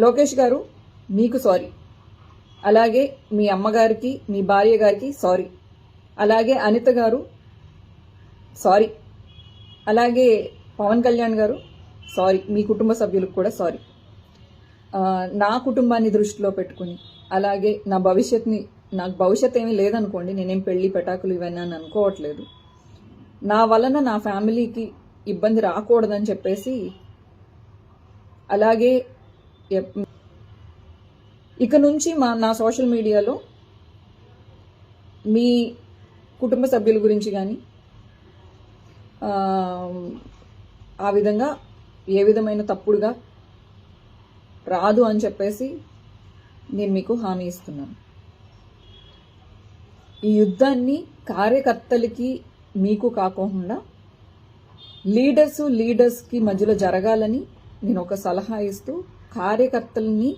లోకేష్ గారు మీకు సారీ. అలాగే మీ అమ్మగారికి మీ భార్య గారికి సారీ. అలాగే అనిత గారు సారీ. అలాగే పవన్ కళ్యాణ్ గారు సారీ. మీ కుటుంబ సభ్యులకు కూడా సారీ. నా కుటుంబాన్ని దృష్టిలో పెట్టుకుని అలాగే నా భవిష్యత్ని నాకు భవిష్యత్ ఏమీ లేదనుకోండి నేనేం పెళ్ళి పెటాకులు ఇవన్నీ అని అనుకోవట్లేదు. నా వలన నా ఫ్యామిలీకి ఇబ్బంది రాకూడదని చెప్పేసి అలాగే ఇక నుంచి మా నా సోషల్ మీడియాలో మీ కుటుంబ సభ్యుల గురించి కానీ ఆ విధంగా ఏ విధమైన తప్పుడుగా రాదు అని చెప్పేసి నేను మీకు హామీ ఇస్తున్నాను. ఈ యుద్ధాన్ని కార్యకర్తలకి మీకు కాకుండా లీడర్స్ లీడర్స్కి మధ్యలో జరగాలని నేను ఒక సలహా ఇస్తూ కార్యకర్తల్ని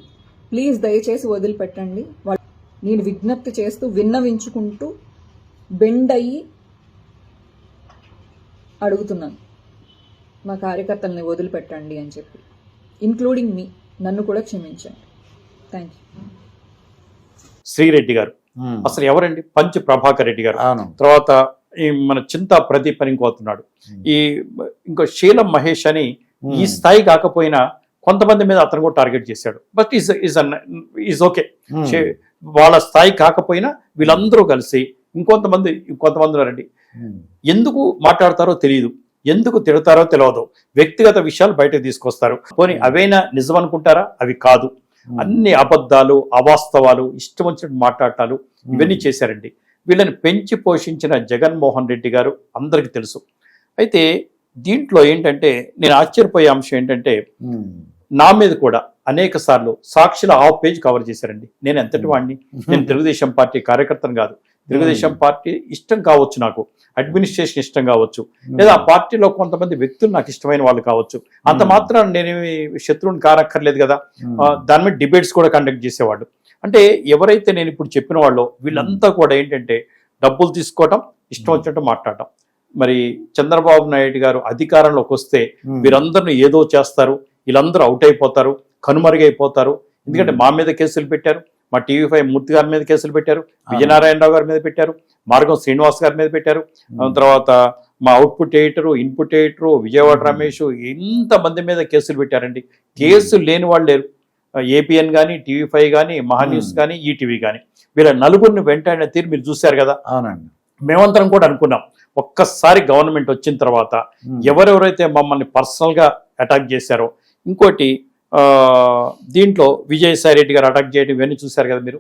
ప్లీజ్ దయచేసి వదిలిపెట్టండి. వాళ్ళ నేను విజ్ఞప్తి చేస్తూ విన్నవించుకుంటూ బెండ్ అయ్యి అడుగుతున్నాను. మా కార్యకర్తల్ని వదిలిపెట్టండి అని చెప్పి. ఇంక్లూడింగ్ మీ నన్ను కూడా క్షమించండి. థ్యాంక్ యూ శ్రీరెడ్డి గారు. ఉమ్. అసలు ఎవరండి? పంచ్ ప్రభాకర్ రెడ్డి గారు. అవును. తర్వాత ఈ మన చింతా ప్రదీప్ అని ఇంకోతున్నాడు ఈ ఇంకో శీలం మహేష్ అని ఈ స్థాయి కాకపోయినా కొంతమంది మీద అతను కూడా టార్గెట్ చేశాడు. But is is is okay. వాళ్ళ స్థాయి కాకపోయినా వీళ్ళందరూ కలిసి ఇంకొంతమంది ఇంకొంతమంది ఉన్నారండి. ఉమ్. ఎందుకు మాట్లాడతారో తెలియదు ఎందుకు తిడతారో తెలియదు వ్యక్తిగత విషయాలు బయటకు తీసుకొస్తారు. పోనీ అవైనా నిజం అనుకుంటారా అవి కాదు. అన్ని అబద్ధాలు అవాస్తవాలు ఇష్టం వచ్చినట్టు మాట్లాడటాలు ఇవన్నీ చేశారండి. వీళ్ళని పెంచి పోషించిన జగన్మోహన్ రెడ్డి గారు అందరికీ తెలుసు. అయితే దీంట్లో ఏంటంటే నేను ఆశ్చర్యపోయే అంశం ఏంటంటే. నా మీద కూడా అనేక సార్లు సాక్షుల హాఫ్ పేజ్ కవర్ చేశారండి. నేను ఎంతటి వాడిని నేను తెలుగుదేశం పార్టీ కార్యకర్తను కాదు. తెలుగుదేశం పార్టీ ఇష్టం కావచ్చు నాకు. అడ్మినిస్ట్రేషన్ ఇష్టం కావచ్చు. లేదా ఆ పార్టీలో కొంతమంది వ్యక్తులు నాకు ఇష్టమైన వాళ్ళు కావచ్చు. అంత మాత్రం నేనేమి శత్రువుని కానక్కర్లేదు కదా. దాని మీద డిబేట్స్ కూడా కండక్ట్ చేసేవాడు. అంటే ఎవరైతే నేను ఇప్పుడు చెప్పిన వాళ్ళు వీళ్ళంతా కూడా ఏంటంటే డబ్బులు తీసుకోవటం ఇష్టం వచ్చినట్టు మాట్లాడటం. మరి చంద్రబాబు నాయుడు గారు అధికారంలోకి వస్తే. వీరందరిని ఏదో చేస్తారు. వీళ్ళందరూ అవుట్ అయిపోతారు కనుమరుగైపోతారు. ఎందుకంటే మా మీద కేసులు పెట్టారు మా టీవీ ఫైవ్ మూర్తి గారి మీద కేసులు పెట్టారు విజయనారాయణరావు గారి మీద పెట్టారు మార్గం శ్రీనివాస్ గారి మీద పెట్టారు. తర్వాత మా output editor input editor Vijayawada Ramesh ఇంతమంది మీద కేసులు పెట్టారండి. కేసులు లేని వాళ్ళు లేరు. ఏపీఎన్ కానీ టీవీ ఫైవ్ కానీ మహా న్యూస్ Hmm. కానీ ఈటీవీ కానీ వీళ్ళ నలుగురిని వెంటనే తీరు మీరు చూశారు కదా? అవునండి. మేమంతరం కూడా అనుకున్నాం ఒక్కసారి గవర్నమెంట్ వచ్చిన తర్వాత. ఎవరెవరైతే మమ్మల్ని పర్సనల్గా అటాక్ చేశారో ఇంకోటి దీంట్లో విజయసాయి రెడ్డి గారు అటాక్ చేయడం ఇవన్నీ చూశారు కదా మీరు.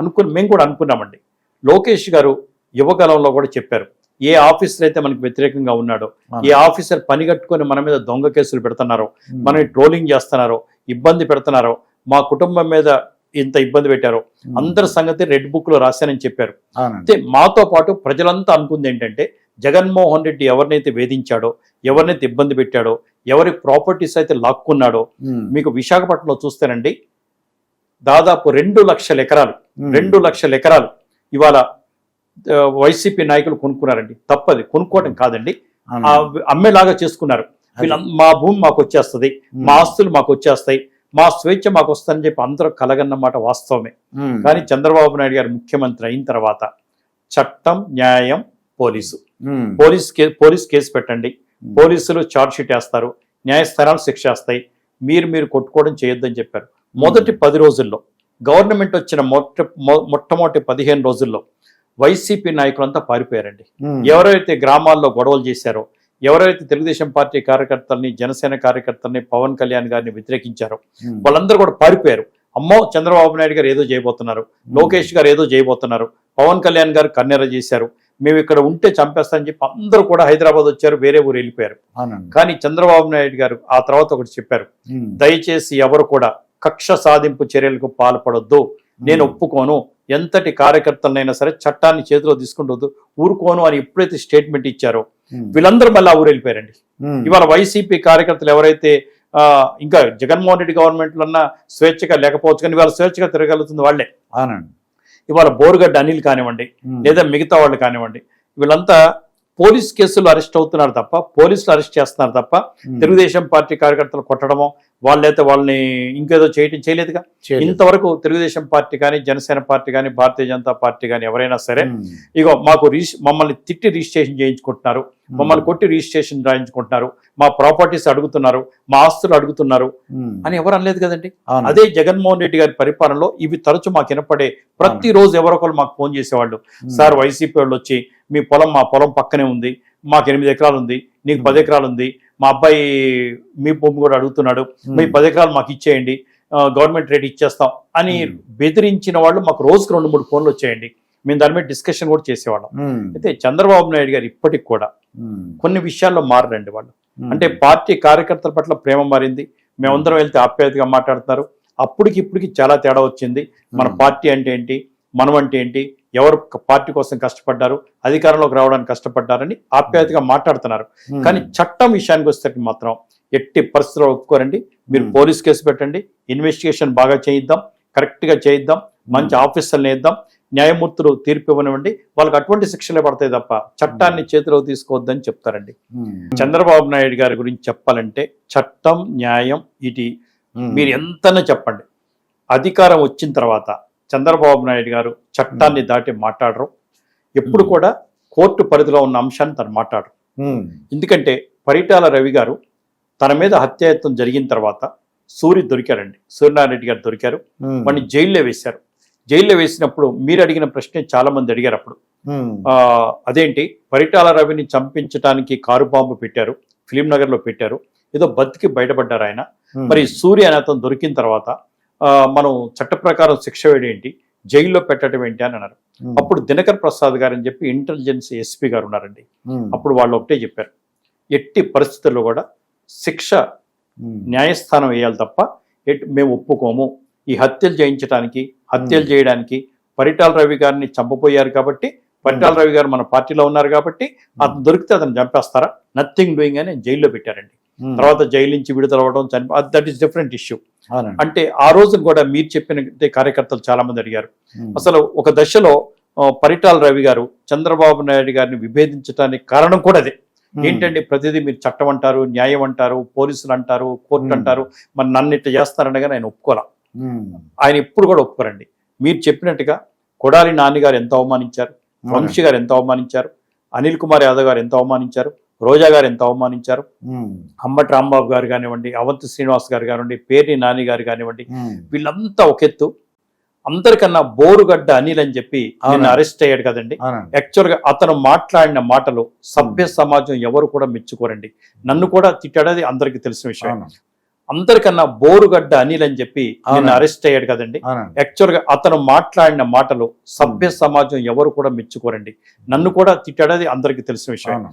అనుకుని మేము కూడా అనుకున్నామండి లోకేష్ గారు యువకాలంలో కూడా చెప్పారు ఏ ఆఫీసర్ అయితే మనకు వ్యతిరేకంగా ఉన్నాడో ఏ ఆఫీసర్ పని కట్టుకొని మన మీద దొంగ కేసులు పెడుతున్నారో. మనని ట్రోలింగ్ చేస్తున్నారో ఇబ్బంది పెడుతున్నారో మా కుటుంబం మీద ఇంత ఇబ్బంది పెట్టారో. అందరి సంగతి రెడ్ బుక్లో రాశానని చెప్పారు అయితే మాతో పాటు ప్రజలంతా అనుకుంది ఏంటంటే జగన్మోహన్ రెడ్డి ఎవరినైతే వేధించాడో ఎవరినైతే ఇబ్బంది పెట్టాడో ఎవరి ప్రాపర్టీస్ అయితే లాక్కున్నాడో ఉమ్. మీకు విశాఖపట్నంలో చూస్తేనండి దాదాపు రెండు లక్షల ఎకరాలు ఉమ్. రెండు లక్షల ఎకరాలు ఇవాళ వైసీపీ నాయకులు కొనుక్కున్నారండి తప్పది కొనుక్కోవడం కాదండి అవును. ఆ అమ్మేలాగా చేసుకున్నారు మా భూమి మాకు వచ్చేస్తుంది. మా ఆస్తులు మాకు వచ్చేస్తాయి మా స్వేచ్ఛ మాకు వస్తుందని చెప్పి అందరూ కలగన్నమాట వాస్తవమే. కానీ చంద్రబాబు నాయుడు గారు ముఖ్యమంత్రి అయిన తర్వాత చట్టం న్యాయం పోలీసు. పోలీస్ కే పోలీస్ కేసు పెట్టండి. పోలీసులు ఛార్జ్ షీట్ వేస్తారు. న్యాయస్థానాలు శిక్ష వేస్తాయి. మీరు మీరు కొట్టుకోవడం చేయొద్దని చెప్పారు. మొదటి పది రోజుల్లో గవర్నమెంట్ వచ్చిన మొట్ట మొట్టమొదటి పదిహేను రోజుల్లో వైసీపీ నాయకులంతా పారిపోయారండి. ఎవరైతే గ్రామాల్లో గొడవలు చేశారో ఎవరైతే తెలుగుదేశం పార్టీ కార్యకర్తల్ని జనసేన కార్యకర్తల్ని పవన్ కళ్యాణ్ గారిని వ్యతిరేకించారో. వాళ్ళందరూ కూడా పారిపోయారు. అమ్మో చంద్రబాబు నాయుడు గారు ఏదో చేయబోతున్నారు. లోకేష్ గారు ఏదో చేయబోతున్నారు. పవన్ కళ్యాణ్ గారు కన్నెర చేశారు. మేము ఇక్కడ ఉంటే చంపేస్తామని చెప్పి అందరూ కూడా హైదరాబాద్ వచ్చారు వేరే ఊరు వెళ్ళిపోయారు కానీ చంద్రబాబు నాయుడు గారు ఆ తర్వాత ఒకటి చెప్పారు. దయచేసి ఎవరు కూడా కక్ష సాధింపు చర్యలకు పాల్పడొద్దు నేను ఒప్పుకోను ఎంతటి కార్యకర్తలనైనా సరే చట్టాన్ని చేతిలో తీసుకుంటూ ఊరుకోను అని ఎప్పుడైతే స్టేట్మెంట్ ఇచ్చారో. వీళ్ళందరూ మళ్ళీ ఆ ఊరు వెళ్ళిపోయారండి. ఇవాళ వైసీపీ కార్యకర్తలు ఎవరైతే ఇంకా జగన్మోహన్ రెడ్డి గవర్నమెంట్లో ఉన్న స్వేచ్ఛగా లేకపోవచ్చు కానీ ఇవాళ స్వేచ్ఛగా తిరగలుగుతుంది వాళ్ళే అవునండి ఇవాళ బోరుగడ్డ అనిల్ కానివ్వండి. లేదా మిగతా వాళ్ళు కానివ్వండి వీళ్ళంతా పోలీస్ కేసులు అరెస్ట్ అవుతున్నారు తప్ప పోలీసులు అరెస్ట్ చేస్తున్నారు తప్ప. తెలుగుదేశం పార్టీ కార్యకర్తలు కొట్టడమో వాళ్ళైతే వాళ్ళని ఇంకేదో చేయటం చేయలేదుగా. చేయలేదు. ఇంతవరకు తెలుగుదేశం పార్టీ కానీ జనసేన పార్టీ కానీ భారతీయ జనతా పార్టీ కానీ ఎవరైనా సరే. ఇగో మాకు రిజిస్ మమ్మల్ని తిట్టి రిజిస్ట్రేషన్ చేయించుకుంటున్నారు. మమ్మల్ని కొట్టి రిజిస్ట్రేషన్ రాయించుకుంటున్నారు. మా ప్రాపర్టీస్ అడుగుతున్నారు. మా ఆస్తులు అడుగుతున్నారు. అని ఎవరు అనలేదు కదండి. అదే జగన్మోహన్ రెడ్డి గారి పరిపాలనలో ఇవి తరచు మాకు వినపడే ప్రతిరోజు ఎవరో ఒకరు మాకు ఫోన్ చేసేవాళ్ళు. సార్ వైసీపీ వాళ్ళు వచ్చి మీ పొలం మా పొలం పక్కనే ఉంది. మాకు ఎనిమిది ఎకరాలు ఉంది. నీకు పది ఎకరాలు ఉంది. మా అబ్బాయి మీ భూమి కూడా అడుగుతున్నాడు. మీ పది ఎకరాలు మాకు ఇచ్చేయండి గవర్నమెంట్ రేట్ ఇచ్చేస్తాం అని. బెదిరించిన వాళ్ళు మాకు రోజుకు రెండు మూడు ఫోన్లు వచ్చేయండి మేము దాని మీద డిస్కషన్ కూడా చేసేవాళ్ళం. అయితే చంద్రబాబు నాయుడు గారు ఇప్పటికి కూడా. కొన్ని విషయాల్లో మారండి వాళ్ళు. అంటే పార్టీ కార్యకర్తల పట్ల ప్రేమ మారింది మేమందరం వెళ్తే ఆప్యాయతగా మాట్లాడుతున్నారు అప్పటికి ఇప్పటికి చాలా తేడా వచ్చింది మన. పార్టీ అంటే ఏంటి మనం అంటే ఏంటి? ఎవరు పార్టీ కోసం కష్టపడ్డారు? అధికారంలోకి రావడానికి కష్టపడ్డారని ఆప్యాయతగా మాట్లాడుతున్నారు. ఉమ్. కానీ చట్టం విషయానికి వస్తే మాత్రం ఎట్టి పరిస్థితుల్లో ఒప్పుకోరండి. మీరు ఉమ్. పోలీస్ కేసు పెట్టండి. ఇన్వెస్టిగేషన్ బాగా చేయిద్దాం. కరెక్ట్గా చేయిద్దాం. మంచి ఆఫీసర్లు వేద్దాం. న్యాయమూర్తులు తీర్పు ఇవ్వనివ్వండి. వాళ్ళకి అటువంటి శిక్షలే పడతాయి తప్ప చట్టాన్ని చేతిలోకి తీసుకోవద్దని చెప్తారండి. చంద్రబాబు నాయుడు గారి గురించి చెప్పాలంటే చట్టం న్యాయం ఇది. మీరు ఎంతనే చెప్పండి. అధికారం వచ్చిన తర్వాత చంద్రబాబు నాయుడు గారు చట్టాన్ని దాటి మాట్లాడరు. ఎప్పుడు. కూడా కోర్టు పరిధిలో ఉన్న అంశాన్ని తను మాట్లాడరు. ఎందుకంటే పరిటాల రవి గారు తన మీద హత్యాయత్నం జరిగిన తర్వాత సూరి దొరికారండి. సూర్యనారాయణ రెడ్డి గారు దొరికారు. వాడిని జైల్లో వేశారు. జైల్లో వేసినప్పుడు మీరు అడిగిన ప్రశ్నే చాలా మంది అడిగారు అప్పుడు. అదేంటి? పరిటాల రవిని చంపించడానికి కారు బాంబు పెట్టారు ఫిలిం నగర్లో పెట్టారు ఏదో బతికి బయటపడ్డారు ఆయన. మరి సూర్య అనే అతను దొరికిన తర్వాత మనం చట్ట ప్రకారం శిక్ష వేయడం ఏంటి జైల్లో పెట్టడం ఏంటి అని అన్నారు. అప్పుడు దినకర్ ప్రసాద్ గారు అని చెప్పి ఇంటెలిజెన్స్ ఎస్పీ గారు ఉన్నారండి. అప్పుడు వాళ్ళు ఒకటే చెప్పారు ఎట్టి పరిస్థితుల్లో కూడా శిక్ష. న్యాయస్థానం వేయాలి తప్ప ఎట్- మేము ఒప్పుకోము ఈ హత్యలు చేయించడానికి హత్యలు. చేయడానికి పరిటాల రవి గారిని చంపపోయారు కాబట్టి పరిటాల రవి గారు మన పార్టీలో ఉన్నారు కాబట్టి అతను దొరికితే అతను చంపేస్తారా నథింగ్ డూయింగ్ అని జైల్లో పెట్టారండి. తర్వాత జైలు నుంచి విడుదల అవ్వడం చనిపో దట్ ఈస్ డిఫరెంట్ ఇష్యూ. అంటే ఆ రోజు కూడా మీరు చెప్పిన కార్యకర్తలు చాలా మంది అడిగారు ఉమ్. అసలు ఒక దశలో పరిటాల రవి గారు చంద్రబాబు నాయుడు గారిని విభేదించడానికి కారణం కూడా అదే ఉమ్. ఏంటంటే ప్రతిదీ మీరు చట్టం అంటారు న్యాయం అంటారు పోలీసులు అంటారు కోర్టు Hmm. అంటారు మరి నన్ను ఇట్లా చేస్తారనగా ఆయన ఒప్పుకోరా. ఆయన ఎప్పుడు కూడా ఒప్పుకోరండి మీరు చెప్పినట్టుగా కొడాలి నాన్నగారు ఎంత అవమానించారు వంశీ గారు ఎంత అవమానించారు అనిల్ కుమార్ యాదవ్ గారు ఎంత అవమానించారు రోజా గారు ఎంత అవమానించారు. అమ్మటి రాంబాబు గారు కానివ్వండి అవంతి శ్రీనివాస్ గారు కానివ్వండి పేర్ని నాని గారు కానివ్వండి. వీళ్ళంతా ఒక ఎత్తు అందరికన్నా బోరుగడ్డ అనిల్ అని చెప్పి నిన్న అవునండి. అరెస్ట్ అయ్యాడు కదండి అవునండి. యాక్చువల్గా అతను మాట్లాడిన మాటలు సభ్య సమాజం ఎవరు కూడా మెచ్చుకోరండి నన్ను కూడా తిట్టాడది అందరికీ తెలిసిన విషయం. అందరికన్నా బోరుగడ్డ అనిల్ అని చెప్పి నిన్న అవునండి. అరెస్ట్ అయ్యాడు కదండి. యాక్చువల్గా అతను మాట్లాడిన మాటలు సభ్య సమాజం ఎవరు కూడా మెచ్చుకోరండి నన్ను కూడా తిట్టాడది అందరికీ తెలిసిన విషయం.